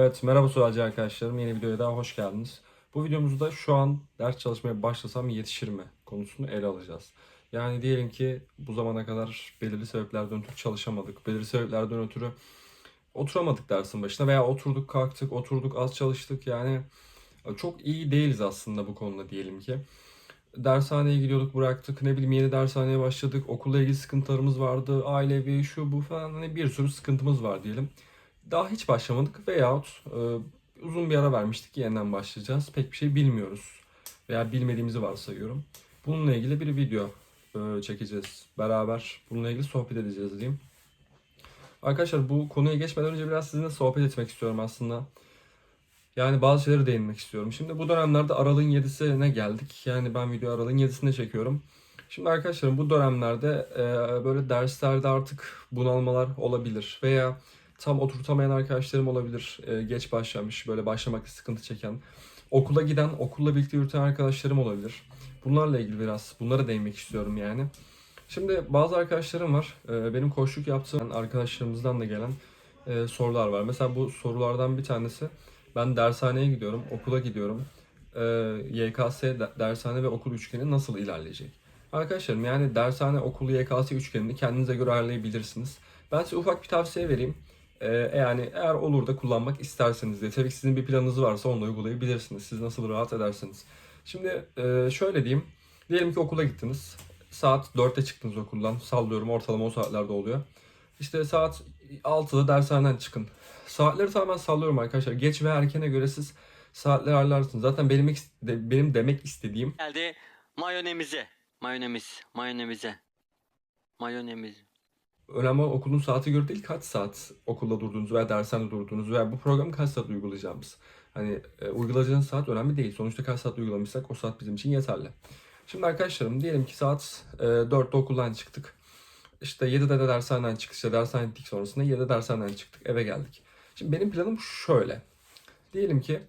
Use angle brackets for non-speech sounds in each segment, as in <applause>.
Evet merhaba Sualci arkadaşlarım yeni videoya daha hoş geldiniz. Bu videomuzda şu an ders çalışmaya başlasam yetişir mi konusunu ele alacağız. Yani diyelim ki bu zamana kadar belirli sebeplerden ötürü çalışamadık. Belirli sebeplerden ötürü oturamadık dersin başına veya oturduk kalktık oturduk az çalıştık yani çok iyi değiliz aslında bu konuda diyelim ki. Dershaneye gidiyorduk bıraktık ne bileyim yeni dershaneye başladık okulla ilgili sıkıntılarımız vardı ailevi şu bu falan hani bir sürü sıkıntımız var diyelim. Daha hiç başlamadık veyahut e, uzun bir ara vermiştik yeniden başlayacağız. Pek bir şey bilmiyoruz veya bilmediğimizi varsayıyorum. Bununla ilgili bir video e, çekeceğiz beraber. Bununla ilgili sohbet edeceğiz diyeyim. Arkadaşlar bu konuya geçmeden önce biraz sizinle sohbet etmek istiyorum aslında. Yani bazı şeylere değinmek istiyorum. Şimdi bu dönemlerde Aralık'ın 7'sine geldik. Yani ben video Aralık'ın 7'sinde çekiyorum. Şimdi arkadaşlarım bu dönemlerde e, böyle derslerde artık bunalmalar olabilir veya tam oturtamayan arkadaşlarım olabilir. E, geç başlamış, böyle başlamakta sıkıntı çeken. Okula giden, okulla birlikte yürüten arkadaşlarım olabilir. Bunlarla ilgili biraz bunlara değinmek istiyorum yani. Şimdi bazı arkadaşlarım var. e, benim koçluk yaptığım arkadaşlarımızdan da gelen e, sorular var. Mesela bu sorulardan bir tanesi ben dershaneye gidiyorum, okula gidiyorum. E, YKS de- dershane ve okul üçgeni nasıl ilerleyecek? Arkadaşlarım yani dershane, okul, YKS üçgenini kendinize göre ayarlayabilirsiniz. Ben size ufak bir tavsiye vereyim. Ee, yani eğer olur da kullanmak isterseniz de tabii ki sizin bir planınız varsa onu uygulayabilirsiniz. Siz nasıl rahat edersiniz. Şimdi e, şöyle diyeyim. Diyelim ki okula gittiniz. Saat 4'te çıktınız okuldan. Sallıyorum ortalama o saatlerde oluyor. İşte saat 6'da dershaneden çıkın. Saatleri tamamen sallıyorum arkadaşlar. Geç ve erkene göre siz saatleri ayarlarsınız. Zaten benim, benim demek istediğim geldi mayonemize. Mayonemiz. Mayonemize. Mayonemiz. Önemli olan okulun saati göre değil kaç saat okulda durduğunuz veya dershanede durduğunuz veya bu programı kaç saat uygulayacağımız. Hani e, uygulayacağınız saat önemli değil. Sonuçta kaç saat uygulamışsak o saat bizim için yeterli. Şimdi arkadaşlarım diyelim ki saat e, 4'te okuldan çıktık. İşte 7'de de dershaneden çıktık. İşte sonrasında 7'de dershaneden çıktık. Eve geldik. Şimdi benim planım şöyle. Diyelim ki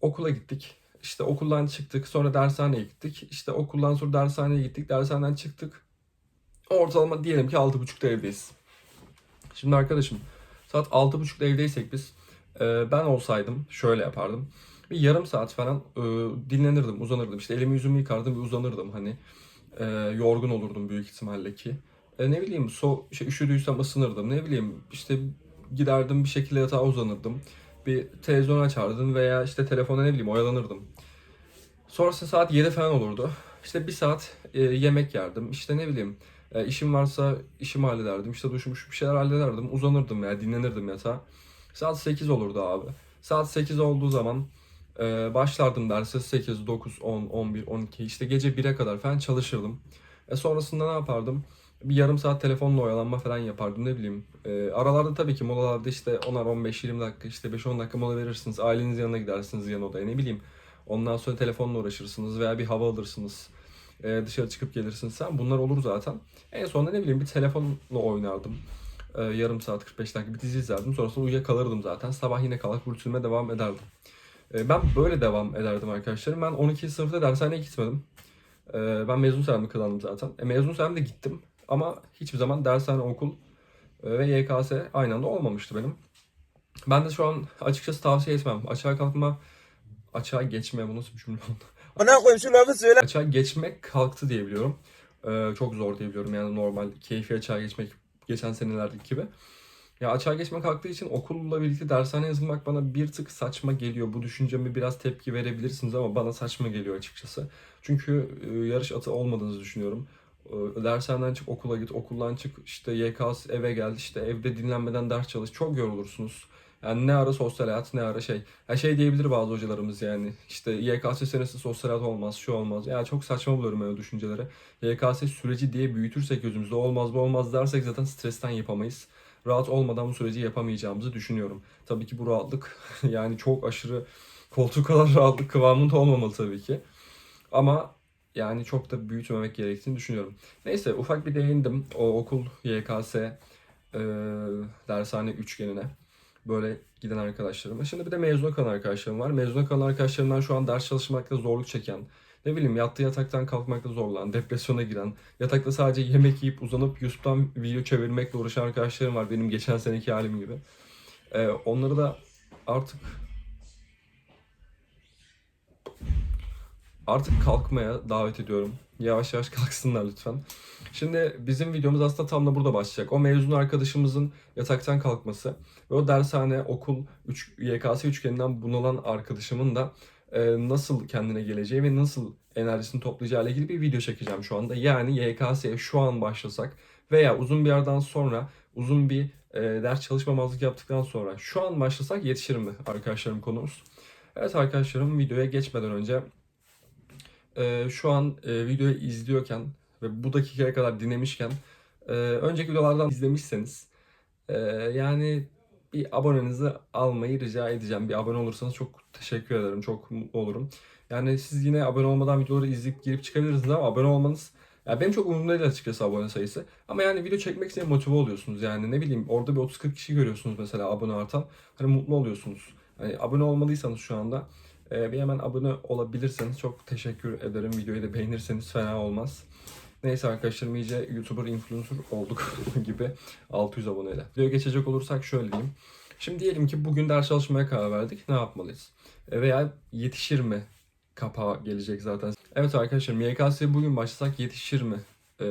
okula gittik. İşte okuldan çıktık. Sonra dershaneye gittik. İşte okuldan sonra dershaneye gittik. Dershaneden çıktık. Ortalama diyelim ki 6.30'da evdeyiz. Şimdi arkadaşım saat 6.30'da evdeysek biz e, ben olsaydım şöyle yapardım. Bir yarım saat falan e, dinlenirdim, uzanırdım. İşte elimi yüzümü yıkardım bir uzanırdım hani. E, yorgun olurdum büyük ihtimalle ki. E, ne bileyim so şey, üşüdüysem ısınırdım. Ne bileyim işte giderdim bir şekilde yatağa uzanırdım. Bir televizyon açardım veya işte telefona ne bileyim oyalanırdım. Sonrasında saat 7 falan olurdu. İşte bir saat e, yemek yerdim. İşte ne bileyim e, işim varsa işimi hallederdim. İşte duşmuş bir şeyler hallederdim. Uzanırdım veya dinlenirdim yatağa. Saat 8 olurdu abi. Saat 8 olduğu zaman e, başlardım derse 8, 9, 10, 11, 12 işte gece 1'e kadar falan çalışırdım. E sonrasında ne yapardım? Bir yarım saat telefonla oyalanma falan yapardım ne bileyim. E, aralarda tabii ki molalarda işte 10'ar 15-20 dakika işte 5-10 dakika mola verirsiniz. Ailenizin yanına gidersiniz yan odaya ne bileyim. Ondan sonra telefonla uğraşırsınız veya bir hava alırsınız. E, dışarı çıkıp gelirsiniz sen. Bunlar olur zaten. En sonunda ne bileyim bir telefonla oynardım. E, yarım saat 45 dakika bir dizi izlerdim. Sonrasında uyuyakalırdım zaten. Sabah yine kalkıp rutinime devam ederdim. E, ben böyle devam ederdim arkadaşlarım. Ben 12. sınıfta dershaneye gitmedim. E, ben mezun seramı kazandım zaten. E, mezun seramda gittim. Ama hiçbir zaman dershane, okul e, ve YKS aynı anda olmamıştı benim. Ben de şu an açıkçası tavsiye etmem. Açığa kalkma, açığa geçme bu nasıl bir cümle oldu? Bana koyayım şu lafı söyle. Açığa geçmek kalktı diye biliyorum. Ee, çok zor diye biliyorum yani normal keyfi açığa geçmek geçen senelerdeki gibi. Ya açığa geçme kalktığı için okulla birlikte dershane yazılmak bana bir tık saçma geliyor. Bu düşünceme biraz tepki verebilirsiniz ama bana saçma geliyor açıkçası. Çünkü e, yarış atı olmadığınızı düşünüyorum. E, dershaneden çık okula git, okuldan çık işte YKS eve gel, işte evde dinlenmeden ders çalış. Çok yorulursunuz. Yani ne ara sosyal hayat ne ara şey. Her şey diyebilir bazı hocalarımız yani. İşte YKS senesi sosyal hayat olmaz, şu olmaz. Ya çok saçma buluyorum ben o düşünceleri. YKS süreci diye büyütürsek gözümüzde olmaz bu olmaz dersek zaten stresten yapamayız. Rahat olmadan bu süreci yapamayacağımızı düşünüyorum. Tabii ki bu rahatlık <laughs> yani çok aşırı koltuk kadar rahatlık kıvamında olmamalı tabii ki. Ama yani çok da büyütmemek gerektiğini düşünüyorum. Neyse ufak bir değindim o okul YKS e, dershane üçgenine böyle giden arkadaşlarıma. Şimdi bir de mezuna kalan arkadaşlarım var. Mezuna kalan arkadaşlarımdan şu an ders çalışmakta zorluk çeken, ne bileyim yattığı yataktan kalkmakta zorlanan, depresyona giren, yatakta sadece yemek yiyip uzanıp YouTube'dan video çevirmekle uğraşan arkadaşlarım var. Benim geçen seneki halim gibi. Ee, onları da artık artık kalkmaya davet ediyorum. Yavaş yavaş kalksınlar lütfen. Şimdi bizim videomuz aslında tam da burada başlayacak. O mezun arkadaşımızın yataktan kalkması ve o dershane, okul, 3, YKS üçgeninden bunalan arkadaşımın da e, nasıl kendine geleceği ve nasıl enerjisini toplayacağı ile ilgili bir video çekeceğim şu anda. Yani YKS'ye şu an başlasak veya uzun bir yerden sonra uzun bir e, ders çalışmamazlık yaptıktan sonra şu an başlasak yetişir mi arkadaşlarım konumuz. Evet arkadaşlarım videoya geçmeden önce e, şu an e, videoyu izliyorken ve bu dakikaya kadar dinlemişken e, önceki videolardan izlemişseniz e, yani bir abonenizi almayı rica edeceğim. Bir abone olursanız çok teşekkür ederim. Çok mutlu olurum. Yani siz yine abone olmadan videoları izleyip girip çıkabilirsiniz ama abone olmanız ya benim çok umurumda değil açıkçası abone sayısı. Ama yani video çekmek için motive oluyorsunuz. Yani ne bileyim orada bir 30-40 kişi görüyorsunuz mesela abone artan. Hani mutlu oluyorsunuz. Hani abone olmadıysanız şu anda e, bir hemen abone olabilirseniz çok teşekkür ederim. Videoyu da beğenirseniz fena olmaz. Neyse arkadaşlarım iyice YouTuber influencer olduk <laughs> gibi 600 aboneyle. Videoya geçecek olursak şöyle diyeyim. Şimdi diyelim ki bugün ders çalışmaya karar verdik. Ne yapmalıyız? E, Veya yetişir mi? Kapağı gelecek zaten. Evet arkadaşlarım YKS'ye bugün başlasak yetişir mi? E,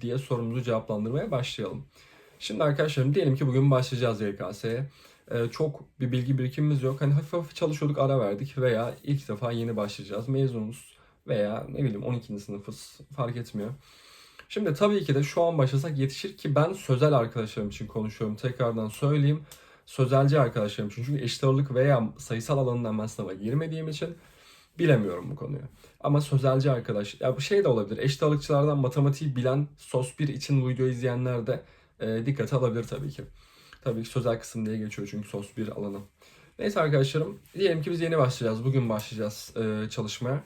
diye sorumuzu cevaplandırmaya başlayalım. Şimdi arkadaşlarım diyelim ki bugün başlayacağız YKS'ye. E, çok bir bilgi birikimimiz yok. Hani hafif hafif çalışıyorduk ara verdik veya ilk defa yeni başlayacağız. Mezunuz veya ne bileyim 12. sınıfız fark etmiyor. Şimdi tabii ki de şu an başlasak yetişir ki ben sözel arkadaşlarım için konuşuyorum. Tekrardan söyleyeyim. Sözelci arkadaşlarım için. Çünkü eşit ağırlık veya sayısal alanından ben sınava girmediğim için bilemiyorum bu konuyu. Ama sözelci arkadaş, ya bu şey de olabilir. Eşit ağırlıkçılardan matematiği bilen SOS 1 için bu videoyu izleyenler de e, dikkate alabilir tabii ki. Tabii ki sözel kısım diye geçiyor çünkü SOS 1 alanı. Neyse arkadaşlarım, diyelim ki biz yeni başlayacağız. Bugün başlayacağız e, çalışmaya.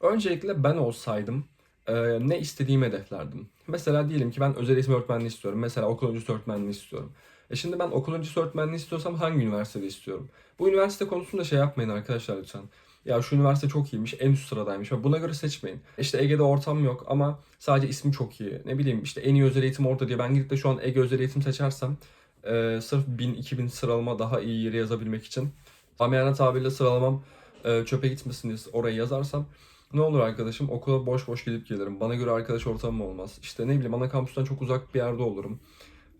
Öncelikle ben olsaydım e, ne istediğimi hedeflerdim. Mesela diyelim ki ben özel eğitim öğretmenliği istiyorum. Mesela okul öncesi öğretmenliği istiyorum. E şimdi ben okul öncesi öğretmenliği istiyorsam hangi üniversitede istiyorum? Bu üniversite konusunda şey yapmayın arkadaşlar lütfen. Ya şu üniversite çok iyiymiş, en üst sıradaymış. Buna göre seçmeyin. İşte Ege'de ortam yok ama sadece ismi çok iyi. Ne bileyim işte en iyi özel eğitim orada diye. Ben gidip de şu an Ege özel eğitim seçersem e, sırf 1000-2000 sıralama daha iyi yere yazabilmek için. Amiyane tabirle sıralamam e, çöpe gitmesin diye oraya yazarsam ne olur arkadaşım okula boş boş gidip gelirim. Bana göre arkadaş ortamım olmaz. İşte ne bileyim ana kampüsten çok uzak bir yerde olurum.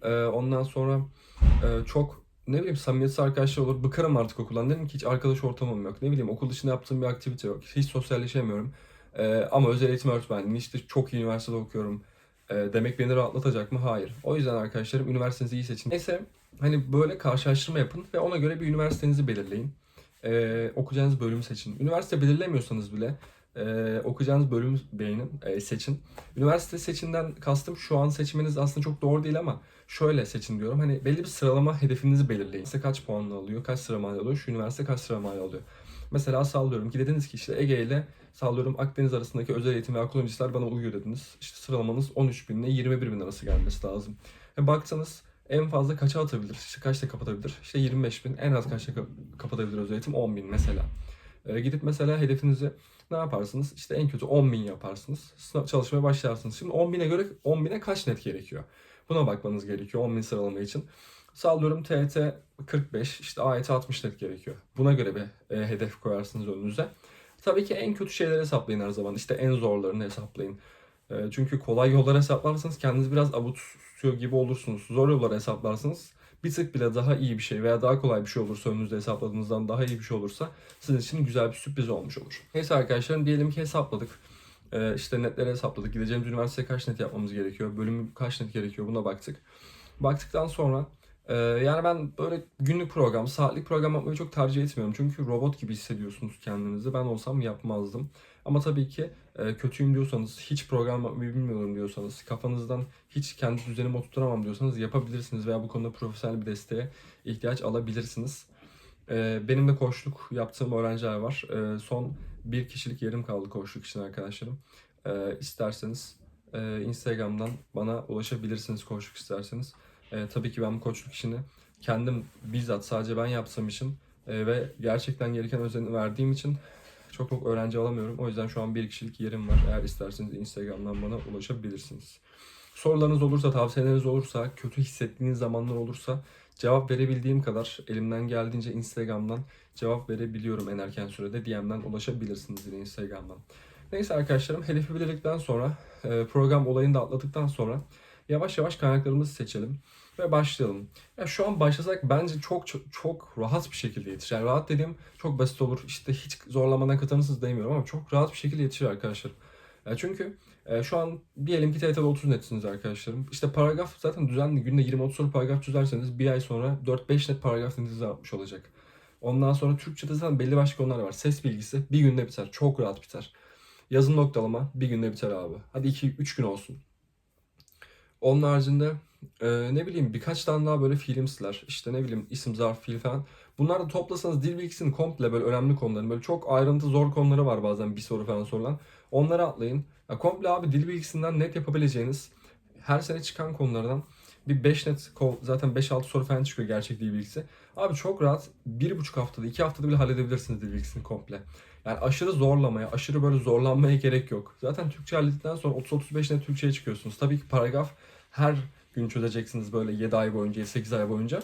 Ee, ondan sonra e, çok ne bileyim samimiyetsiz arkadaşlar olur. Bıkarım artık okuldan. Dedim ki hiç arkadaş ortamım yok. Ne bileyim okul dışında yaptığım bir aktivite yok. Hiç sosyalleşemiyorum. Ee, ama özel eğitim öğretmenliği işte çok iyi üniversitede okuyorum. Ee, demek beni rahatlatacak mı? Hayır. O yüzden arkadaşlarım üniversitenizi iyi seçin. Neyse hani böyle karşılaştırma yapın ve ona göre bir üniversitenizi belirleyin. Ee, okuyacağınız bölümü seçin. Üniversite belirlemiyorsanız bile e, okuyacağınız bölümü beğenin, e, seçin. Üniversite seçinden kastım şu an seçmeniz aslında çok doğru değil ama şöyle seçin diyorum. Hani belli bir sıralama hedefinizi belirleyin. Size kaç puanla alıyor, kaç sıramayla alıyor, şu üniversite kaç sıramayla alıyor. Mesela sallıyorum ki dediniz ki işte Ege ile sallıyorum Akdeniz arasındaki özel eğitim ve akıl bana uyuyor dediniz. İşte sıralamanız 13 bin ile 21 bin arası gelmesi lazım. Ve baksanız en fazla kaça atabilir? İşte kaçta kapatabilir? İşte 25 bin. En az kaçta kap- kapatabilir özel eğitim? 10 bin mesela. Ee, gidip mesela hedefinizi ne yaparsınız? İşte en kötü 10 bin yaparsınız. Sınav çalışmaya başlarsınız. Şimdi 10 bine göre 10 bine kaç net gerekiyor? Buna bakmanız gerekiyor 10 bin sıralama için. Sallıyorum TET 45, işte AYT 60 net gerekiyor. Buna göre bir e, hedef koyarsınız önünüze. Tabii ki en kötü şeyleri hesaplayın her zaman. İşte en zorlarını hesaplayın. E, çünkü kolay yolları hesaplarsanız kendinizi biraz avutuyor gibi olursunuz. Zor yolları hesaplarsanız bir tık bile daha iyi bir şey veya daha kolay bir şey olursa önünüzde hesapladığınızdan daha iyi bir şey olursa sizin için güzel bir sürpriz olmuş olur. Neyse arkadaşlar diyelim ki hesapladık. Ee, işte netleri hesapladık. Gideceğimiz üniversiteye kaç net yapmamız gerekiyor? Bölümü kaç net gerekiyor? Buna baktık. Baktıktan sonra e, yani ben böyle günlük program, saatlik program yapmayı çok tercih etmiyorum. Çünkü robot gibi hissediyorsunuz kendinizi. Ben olsam yapmazdım. Ama tabii ki e, kötüyüm diyorsanız, hiç program yapmayı bilmiyorum diyorsanız, kafanızdan hiç kendi düzenimi oturtamam diyorsanız yapabilirsiniz veya bu konuda profesyonel bir desteğe ihtiyaç alabilirsiniz. E, benim de koçluk yaptığım öğrenciler var. E, son bir kişilik yerim kaldı koçluk için arkadaşlarım. E, isterseniz e, Instagram'dan bana ulaşabilirsiniz koçluk isterseniz. E, tabii ki ben bu koçluk işini kendim bizzat sadece ben yaptığım için e, ve gerçekten gereken özeni verdiğim için çok çok öğrenci alamıyorum. O yüzden şu an bir kişilik yerim var. Eğer isterseniz Instagram'dan bana ulaşabilirsiniz. Sorularınız olursa, tavsiyeleriniz olursa, kötü hissettiğiniz zamanlar olursa cevap verebildiğim kadar elimden geldiğince Instagram'dan cevap verebiliyorum en erken sürede. DM'den ulaşabilirsiniz yine Instagram'dan. Neyse arkadaşlarım hedefi belirledikten sonra e, program olayını da atladıktan sonra yavaş yavaş kaynaklarımızı seçelim ve başlayalım. Ya şu an başlasak bence çok çok, çok rahat bir şekilde yetişir. Yani rahat dediğim çok basit olur. İşte hiç zorlamadan kazanırsınız demiyorum ama çok rahat bir şekilde yetişir arkadaşlar. Ya çünkü e, şu an diyelim ki TYT'de 30 netsiniz arkadaşlarım. İşte paragraf zaten düzenli günde 20-30 soru paragraf çözerseniz bir ay sonra 4-5 net paragraf netinizi atmış olacak. Ondan sonra Türkçe'de zaten belli başlı konular var. Ses bilgisi bir günde biter. Çok rahat biter. Yazın noktalama bir günde biter abi. Hadi 2-3 gün olsun. Onun haricinde e, ne bileyim birkaç tane daha böyle filmsler, işte ne bileyim isim, zarf, fiil falan. Bunlar da toplasanız dil bilgisinin komple böyle önemli konuların böyle çok ayrıntı zor konuları var bazen bir soru falan sorulan. Onları atlayın. Ya komple abi dil bilgisinden net yapabileceğiniz her sene çıkan konulardan bir 5 net zaten 5-6 soru falan çıkıyor gerçek dil bilgisi. Abi çok rahat 1,5 haftada 2 haftada bile halledebilirsiniz dil bilgisini komple. Yani aşırı zorlamaya, aşırı böyle zorlanmaya gerek yok. Zaten Türkçe hallettikten sonra 30-35 net Türkçe'ye çıkıyorsunuz. Tabii ki paragraf her gün çözeceksiniz böyle 7 ay boyunca, 8 ay boyunca.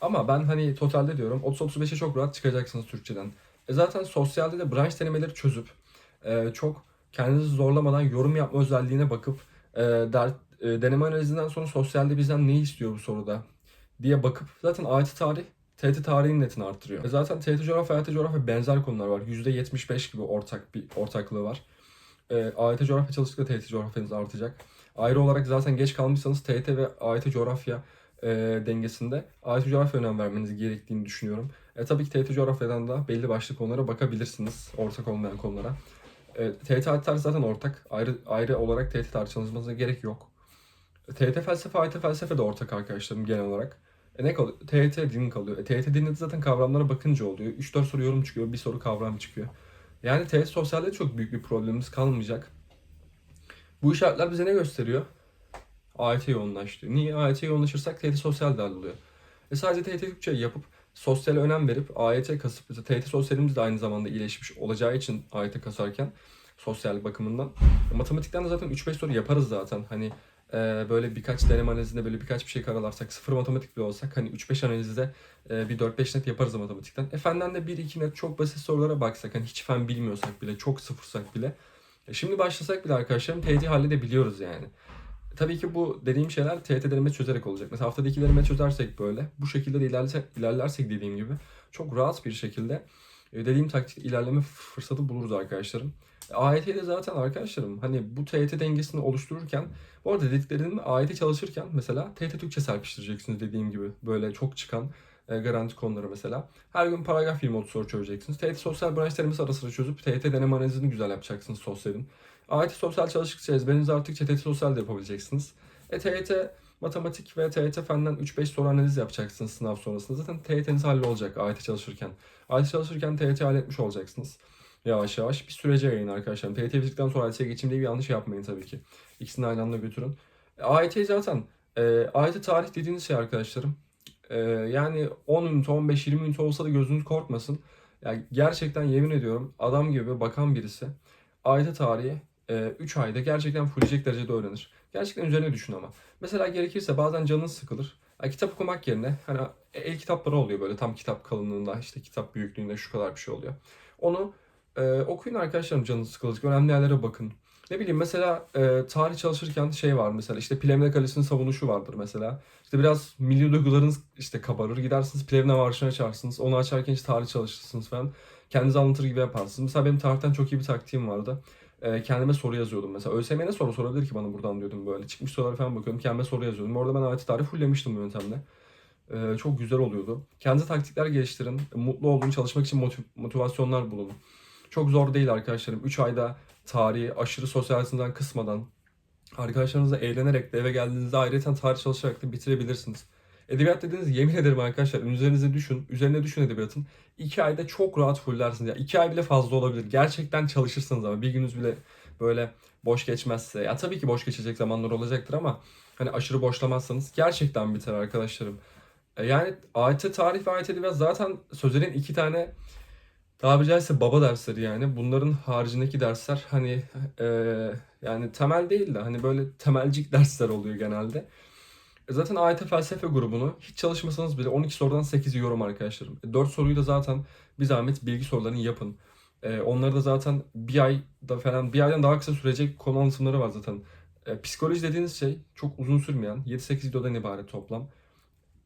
Ama ben hani totalde diyorum 30-35'e çok rahat çıkacaksınız Türkçeden. E zaten sosyalde de branş denemeleri çözüp e, çok kendinizi zorlamadan yorum yapma özelliğine bakıp e, der, e, deneme analizinden sonra sosyalde bizden ne istiyor bu soruda diye bakıp zaten AYT tarih TET tarihin netini arttırıyor. E zaten TET coğrafya, AYT coğrafya benzer konular var. %75 gibi ortak bir ortaklığı var. E, AYT coğrafya çalıştıkça TET coğrafyanız artacak. Ayrı olarak zaten geç kalmışsanız TET ve AYT coğrafya e, dengesinde AYT coğrafya önem vermeniz gerektiğini düşünüyorum. E, tabii ki TET coğrafyadan da belli başlı konulara bakabilirsiniz. Ortak olmayan konulara. E, TET AYT tarih zaten ortak. Ayrı ayrı olarak TET tarih çalışmanıza gerek yok. E, TET felsefe, AYT felsefe de ortak arkadaşlarım genel olarak. E ne kalıyor? TET din kalıyor. E, TET dinde de zaten kavramlara bakınca oluyor. 3-4 soru yorum çıkıyor, bir soru kavram çıkıyor. Yani TET sosyalde çok büyük bir problemimiz kalmayacak. Bu işaretler bize ne gösteriyor? AYT yoğunlaş diyor. Niye? AYT yoğunlaşırsak TET sosyal dahil. E sadece TET Türkçe yapıp sosyale önem verip AYT kasıp TET sosyalimiz de aynı zamanda iyileşmiş olacağı için AYT kasarken sosyal bakımından. Matematikten de zaten 3-5 soru yaparız zaten. Hani e, böyle birkaç deneme analizinde böyle birkaç bir şey karalarsak sıfır matematik bile olsak hani 3-5 analizde e, bir 4-5 net yaparız matematikten. E fenden de 1-2 net çok basit sorulara baksak hani hiç fen bilmiyorsak bile çok sıfırsak bile. E, şimdi başlasak bile arkadaşlarım TET halledebiliyoruz yani. Tabii ki bu dediğim şeyler TYT deneme çözerek olacak. Mesela haftada iki çözersek böyle, bu şekilde de ilerlersek, ilerlersek dediğim gibi çok rahat bir şekilde e, dediğim taktikte ilerleme fırsatı buluruz arkadaşlarım. E, AYT'de zaten arkadaşlarım hani bu TYT dengesini oluştururken bu arada dediklerimi AYT çalışırken mesela TYT Türkçe serpiştireceksiniz dediğim gibi böyle çok çıkan e, garanti konuları mesela. Her gün paragraf 20 soru çözeceksiniz. TYT sosyal branş denemesi ara sıra çözüp TYT deneme analizini güzel yapacaksınız sosyalin. AYT sosyal çalıştıkça ezberiniz arttıkça TYT sosyal de yapabileceksiniz. E TYT matematik ve TYT fenden 3-5 soru analiz yapacaksınız sınav sonrasında. Zaten TYT'niz hallolacak AYT çalışırken. AYT çalışırken TYT halletmiş olacaksınız. Yavaş yavaş bir sürece yayın arkadaşlar. TYT bitirdikten sonra AYT'ye geçeyim diye bir yanlış yapmayın tabii ki. İkisini aynı anda götürün. E, AYT zaten e, AYT tarih dediğiniz şey arkadaşlarım. E, yani 10 ünite, 15-20 ünite olsa da gözünüz korkmasın. Yani gerçekten yemin ediyorum adam gibi bakan birisi AYT tarihi 3 ayda gerçekten fulleyecek derecede öğrenir. Gerçekten üzerine düşün ama. Mesela gerekirse bazen canınız sıkılır. Yani kitap okumak yerine hani el kitapları oluyor böyle tam kitap kalınlığında işte kitap büyüklüğünde şu kadar bir şey oluyor. Onu e, okuyun arkadaşlarım canınız sıkılacak. Önemli yerlere bakın. Ne bileyim mesela e, tarih çalışırken şey var mesela işte Plevne Kalesi'nin savunuşu vardır mesela. İşte biraz milli duygularınız işte kabarır. Gidersiniz Plevne Marşı'nı açarsınız. Onu açarken işte tarih çalışırsınız falan. Kendinizi anlatır gibi yaparsınız. Mesela benim tarihten çok iyi bir taktiğim vardı e, kendime soru yazıyordum mesela. ÖSYM ne soru sorabilir ki bana buradan diyordum böyle. Çıkmış sorulara falan bakıyordum. Kendime soru yazıyordum. Orada ben AYT tarih fulllemiştim bu yöntemle. E, çok güzel oluyordu. Kendinize taktikler geliştirin. Mutlu olduğunu çalışmak için motiv- motivasyonlar bulun. Çok zor değil arkadaşlarım. 3 ayda tarihi aşırı sosyal hayatından kısmadan arkadaşlarınızla eğlenerek de eve geldiğinizde ayrıca tarih çalışarak da bitirebilirsiniz. Edebiyat dediğiniz yemin ederim arkadaşlar üzerinize düşün. Üzerine düşün edebiyatın. 2 ayda çok rahat fullersiniz. Ya 2 ay bile fazla olabilir. Gerçekten çalışırsınız ama bir gününüz bile böyle boş geçmezse. Ya tabii ki boş geçecek zamanlar olacaktır ama hani aşırı boşlamazsanız gerçekten biter arkadaşlarım. E, Yani AYT tarih ve AYT edebiyat zaten sözelin iki tane tabiri caizse baba dersleri yani. Bunların haricindeki dersler hani e, yani temel değil de hani böyle temelcik <laughs> dersler oluyor genelde. E zaten AYT felsefe grubunu hiç çalışmasanız bile 12 sorudan 8'i yorum arkadaşlarım. 4 soruyu da zaten bir zahmet bilgi sorularını yapın. E, onları da zaten bir ayda falan bir aydan daha kısa sürecek konu anlatımları var zaten. E, psikoloji dediğiniz şey çok uzun sürmeyen 7-8 videodan ibaret toplam.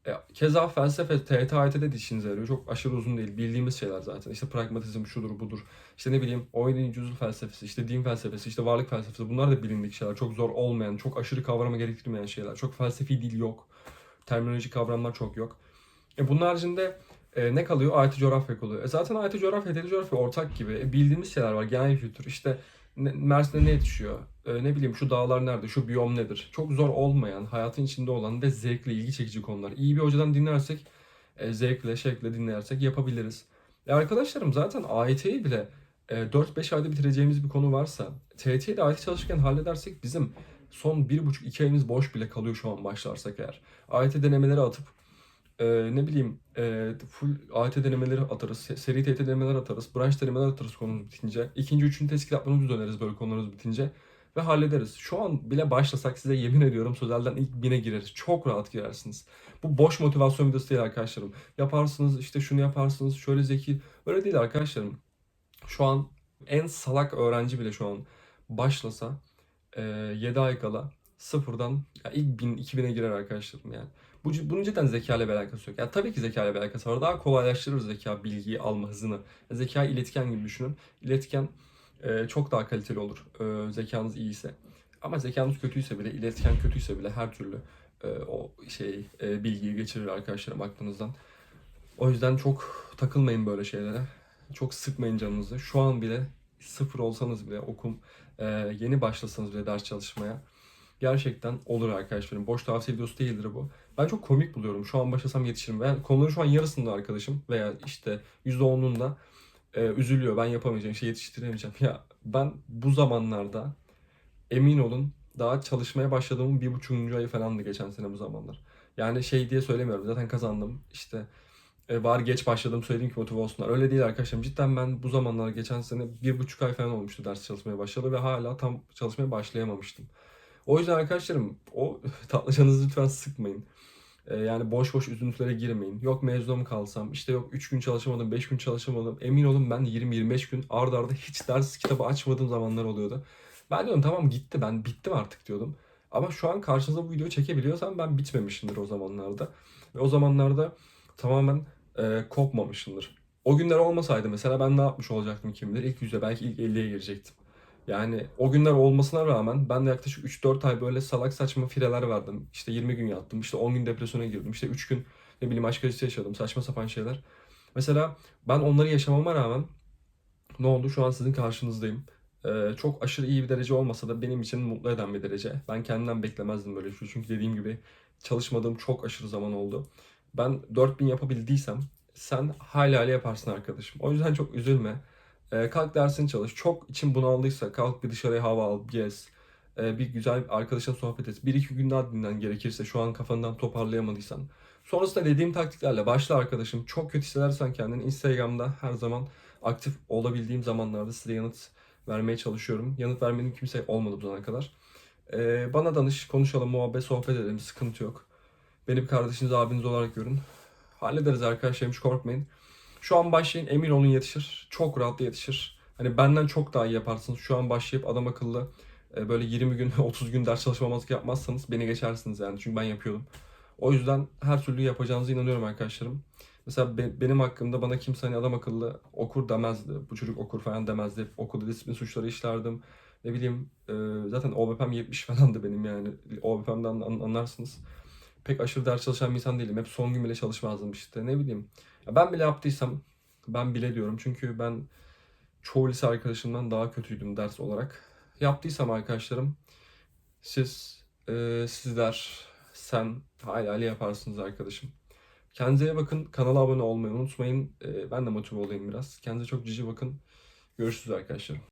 E, keza felsefe AYT'de de işinize yarıyor. Çok aşırı uzun değil. Bildiğimiz şeyler zaten. İşte pragmatizm şudur budur. İşte ne bileyim oyunun cüzül felsefesi, işte din felsefesi, işte varlık felsefesi. Bunlar da bilindik şeyler. Çok zor olmayan, çok aşırı kavrama gerektirmeyen şeyler. Çok felsefi dil yok. Terminoloji kavramlar çok yok. E bunun haricinde e, ne kalıyor? AYT coğrafya kalıyor. E zaten AYT coğrafya, TYT coğrafya ortak gibi. E, bildiğimiz şeyler var. Genel kültür. İşte ne, Mersin'de ne yetişiyor? E, ne bileyim şu dağlar nerede? Şu biyom nedir? Çok zor olmayan, hayatın içinde olan ve zevkli, ilgi çekici konular. İyi bir hocadan dinlersek, e, zevkle, şevkle dinlersek yapabiliriz. E arkadaşlarım zaten AYT'yi bile e, 4-5 ayda bitireceğimiz bir konu varsa, TYT'yi de AYT çalışırken halledersek bizim son 1,5-2 ayımız boş bile kalıyor şu an başlarsak eğer. AYT denemeleri atıp e, ne bileyim e, full AYT denemeleri atarız, se- seri TYT denemeler atarız, branş denemeler atarız konumuz bitince. İkinci, üçüncü test kitaplarımızı döneriz böyle konularımız bitince ve hallederiz. Şu an bile başlasak size yemin ediyorum sözelden ilk bine gireriz. Çok rahat girersiniz. Bu boş motivasyon videosu değil arkadaşlarım. Yaparsınız işte şunu yaparsınız şöyle zeki. Öyle değil arkadaşlarım. Şu an en salak öğrenci bile şu an başlasa e, 7 ay kala sıfırdan ya ilk 1000 2000'e girer arkadaşlarım yani. Bu, bunun cidden zeka ile bir alakası yok. Yani tabii ki zeka ile bir alakası var. Daha kolaylaştırır zeka bilgiyi alma hızını. Zeka iletken gibi düşünün. İletken e, çok daha kaliteli olur e, zekanız iyiyse. Ama zekanız kötüyse bile, iletken kötüyse bile her türlü e, o şey e, bilgiyi geçirir arkadaşlarım aklınızdan. O yüzden çok takılmayın böyle şeylere. Çok sıkmayın canınızı. Şu an bile sıfır olsanız bile okum e, yeni başlasanız bile ders çalışmaya gerçekten olur arkadaşlarım. Boş tavsiye videosu değildir bu. Ben çok komik buluyorum. Şu an başlasam yetişirim. Ben konuların şu an yarısında arkadaşım veya işte %10'unda e, üzülüyor. Ben yapamayacağım, işte yetiştiremeyeceğim. Ya ben bu zamanlarda emin olun daha çalışmaya başladığımın bir buçuğuncu ayı falandı geçen sene bu zamanlar. Yani şey diye söylemiyorum. Zaten kazandım. İşte e, bari geç başladım söyleyeyim ki motive olsunlar. Öyle değil arkadaşlarım. Cidden ben bu zamanlar geçen sene bir buçuk ay falan olmuştu ders çalışmaya başladı ve hala tam çalışmaya başlayamamıştım. O yüzden arkadaşlarım o <laughs> tatlıcanızı lütfen sıkmayın. Ee, yani boş boş üzüntülere girmeyin. Yok mezuna mı kalsam, işte yok 3 gün çalışamadım, 5 gün çalışamadım. Emin olun ben 20-25 gün ard arda hiç ders kitabı açmadığım zamanlar oluyordu. Ben diyorum tamam gitti ben bittim artık diyordum. Ama şu an karşınıza bu videoyu çekebiliyorsam ben bitmemişimdir o zamanlarda. Ve o zamanlarda tamamen e, kopmamışımdır. O günler olmasaydı mesela ben ne yapmış olacaktım kim bilir. İlk yüze belki ilk 50'ye girecektim. Yani o günler olmasına rağmen ben de yaklaşık 3-4 ay böyle salak saçma fireler verdim. İşte 20 gün yattım. işte 10 gün depresyona girdim. İşte 3 gün ne bileyim aşk acısı yaşadım. Saçma sapan şeyler. Mesela ben onları yaşamama rağmen ne oldu? Şu an sizin karşınızdayım. Ee, çok aşırı iyi bir derece olmasa da benim için mutlu eden bir derece. Ben kendimden beklemezdim böyle bir şey. Çünkü dediğim gibi çalışmadığım çok aşırı zaman oldu. Ben 4000 yapabildiysem sen hala yaparsın arkadaşım. O yüzden çok üzülme. Ee, kalk dersini çalış. Çok için bunaldıysa kalk bir dışarıya hava al, gez. Ee, bir güzel arkadaşına sohbet et. Bir iki gün daha dinlen gerekirse şu an kafandan toparlayamadıysan. Sonrasında dediğim taktiklerle başla arkadaşım. Çok kötü hissedersen kendini Instagram'da her zaman aktif olabildiğim zamanlarda size yanıt vermeye çalışıyorum. Yanıt vermenin kimse olmadı bu zamana kadar. Ee, bana danış, konuşalım, muhabbet, sohbet edelim. Sıkıntı yok. Beni bir kardeşiniz, abiniz olarak görün. Hallederiz arkadaşlarım hiç korkmayın. Şu an başlayın emin olun yetişir. Çok rahat yetişir. Hani benden çok daha iyi yaparsınız. Şu an başlayıp adam akıllı e, böyle 20 gün <laughs> 30 gün ders çalışmamazlık yapmazsanız beni geçersiniz yani. Çünkü ben yapıyordum. O yüzden her türlü yapacağınıza inanıyorum arkadaşlarım. Mesela be- benim hakkımda bana kimse hani adam akıllı okur demezdi. Bu çocuk okur falan demezdi. Hep okulda disiplin suçları işlerdim. Ne bileyim e, zaten OBP'm 70 falandı benim yani. OBP'mden an- anlarsınız. Pek aşırı ders çalışan bir insan değilim. Hep son gün bile çalışmazdım işte. Ne bileyim. Ya ben bile yaptıysam ben bile diyorum. Çünkü ben çoğu lise arkadaşımdan daha kötüydüm ders olarak. Yaptıysam arkadaşlarım siz e, sizler sen hala hala yaparsınız arkadaşım. Kendinize bakın. Kanala abone olmayı unutmayın. E, ben de motive olayım biraz. Kendinize çok cici bakın. Görüşürüz arkadaşlar.